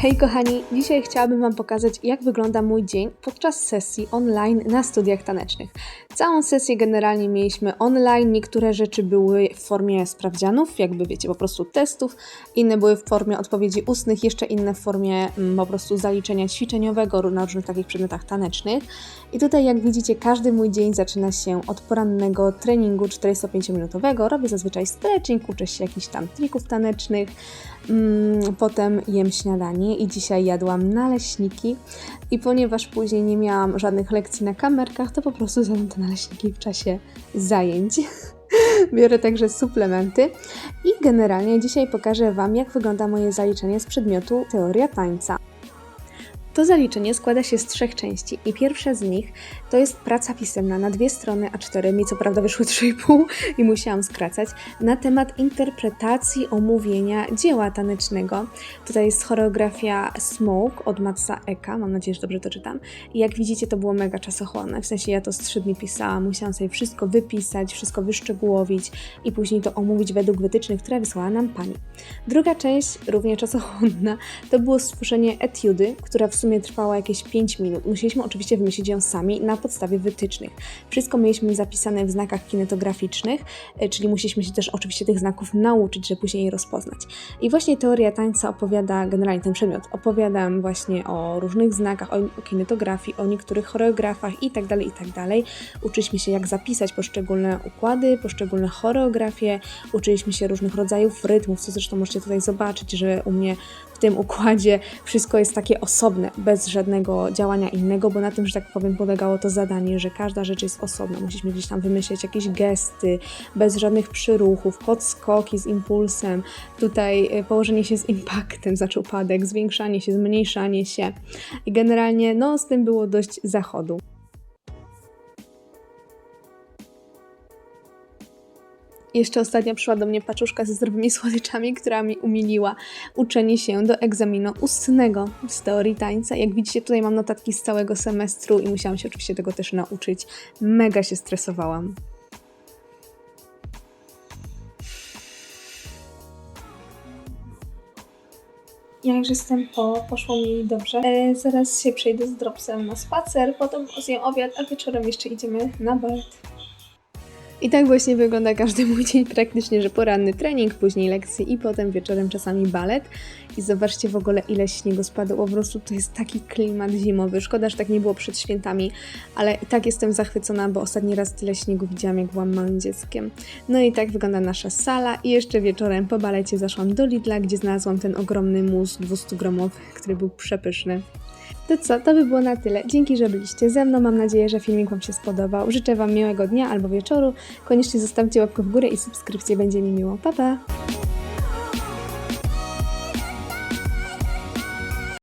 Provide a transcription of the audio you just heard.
Hej kochani, dzisiaj chciałabym Wam pokazać, jak wygląda mój dzień podczas sesji online na studiach tanecznych. Całą sesję generalnie mieliśmy online, niektóre rzeczy były w formie sprawdzianów, jakby wiecie, po prostu testów, inne były w formie odpowiedzi ustnych, jeszcze inne w formie mm, po prostu zaliczenia ćwiczeniowego na różnych takich przedmiotach tanecznych. I tutaj jak widzicie, każdy mój dzień zaczyna się od porannego treningu 45-minutowego. Robię zazwyczaj stretching, uczę się jakichś tam trików tanecznych, Mm, Potem jem śniadanie i dzisiaj jadłam naleśniki. I ponieważ później nie miałam żadnych lekcji na kamerkach, to po prostu zjadłam te naleśniki w czasie zajęć. Biorę także suplementy i generalnie dzisiaj pokażę Wam, jak wygląda moje zaliczenie z przedmiotu teoria tańca. To zaliczenie składa się z trzech części i pierwsza z nich to jest praca pisemna na dwie strony A4, mi co prawda wyszły 3,5 i musiałam skracać, na temat interpretacji omówienia dzieła tanecznego. Tutaj jest choreografia Smoke od Matsa Eka, mam nadzieję, że dobrze to czytam. I jak widzicie, to było mega czasochłonne, w sensie ja to z 3 dni pisałam, musiałam sobie wszystko wypisać, wszystko wyszczegółowić i później to omówić według wytycznych, które wysłała nam pani. Druga część, równie czasochłonna, to było stworzenie etiudy, która w sumie trwała jakieś 5 minut. Musieliśmy oczywiście wymyślić ją sami na podstawie wytycznych. Wszystko mieliśmy zapisane w znakach kinetograficznych, e, czyli musieliśmy się też oczywiście tych znaków nauczyć, żeby później je rozpoznać. I właśnie teoria tańca opowiada, generalnie ten przedmiot, opowiadam właśnie o różnych znakach, o, o kinetografii, o niektórych choreografach itd., itd. Uczyliśmy się jak zapisać poszczególne układy, poszczególne choreografie, uczyliśmy się różnych rodzajów rytmów, co zresztą możecie tutaj zobaczyć, że u mnie w tym układzie wszystko jest takie osobne, bez żadnego działania innego, bo na tym, że tak powiem, polegało to zadanie, że każda rzecz jest osobna. Musieliśmy gdzieś tam wymyśleć jakieś gesty, bez żadnych przyruchów, podskoki z impulsem, tutaj y, położenie się z impaktem, znaczy upadek, zwiększanie się, zmniejszanie się. I generalnie, no, z tym było dość zachodu. Jeszcze ostatnio przyszła do mnie paczuszka ze zdrowymi słodyczami, która mi umiliła uczenie się do egzaminu ustnego z teorii tańca. Jak widzicie, tutaj mam notatki z całego semestru i musiałam się oczywiście tego też nauczyć. Mega się stresowałam. Ja już jestem po, poszło mi dobrze. E, zaraz się przejdę z Dropsem na spacer, potem zjem obiad, a wieczorem jeszcze idziemy na balet. I tak właśnie wygląda każdy mój dzień praktycznie, że poranny trening, później lekcje i potem wieczorem czasami balet. I zobaczcie w ogóle ile śniegu spadło, po prostu to jest taki klimat zimowy. Szkoda, że tak nie było przed świętami, ale i tak jestem zachwycona, bo ostatni raz tyle śniegu widziałam, jak byłam małym dzieckiem. No i tak wygląda nasza sala i jeszcze wieczorem po balecie zaszłam do Lidla, gdzie znalazłam ten ogromny mus 200-gramowy, który był przepyszny. To co, to by było na tyle. Dzięki, że byliście ze mną. Mam nadzieję, że filmik Wam się spodobał. Życzę Wam miłego dnia albo wieczoru. Koniecznie zostawcie łapkę w górę i subskrypcję, będzie mi miło. Pa, pa!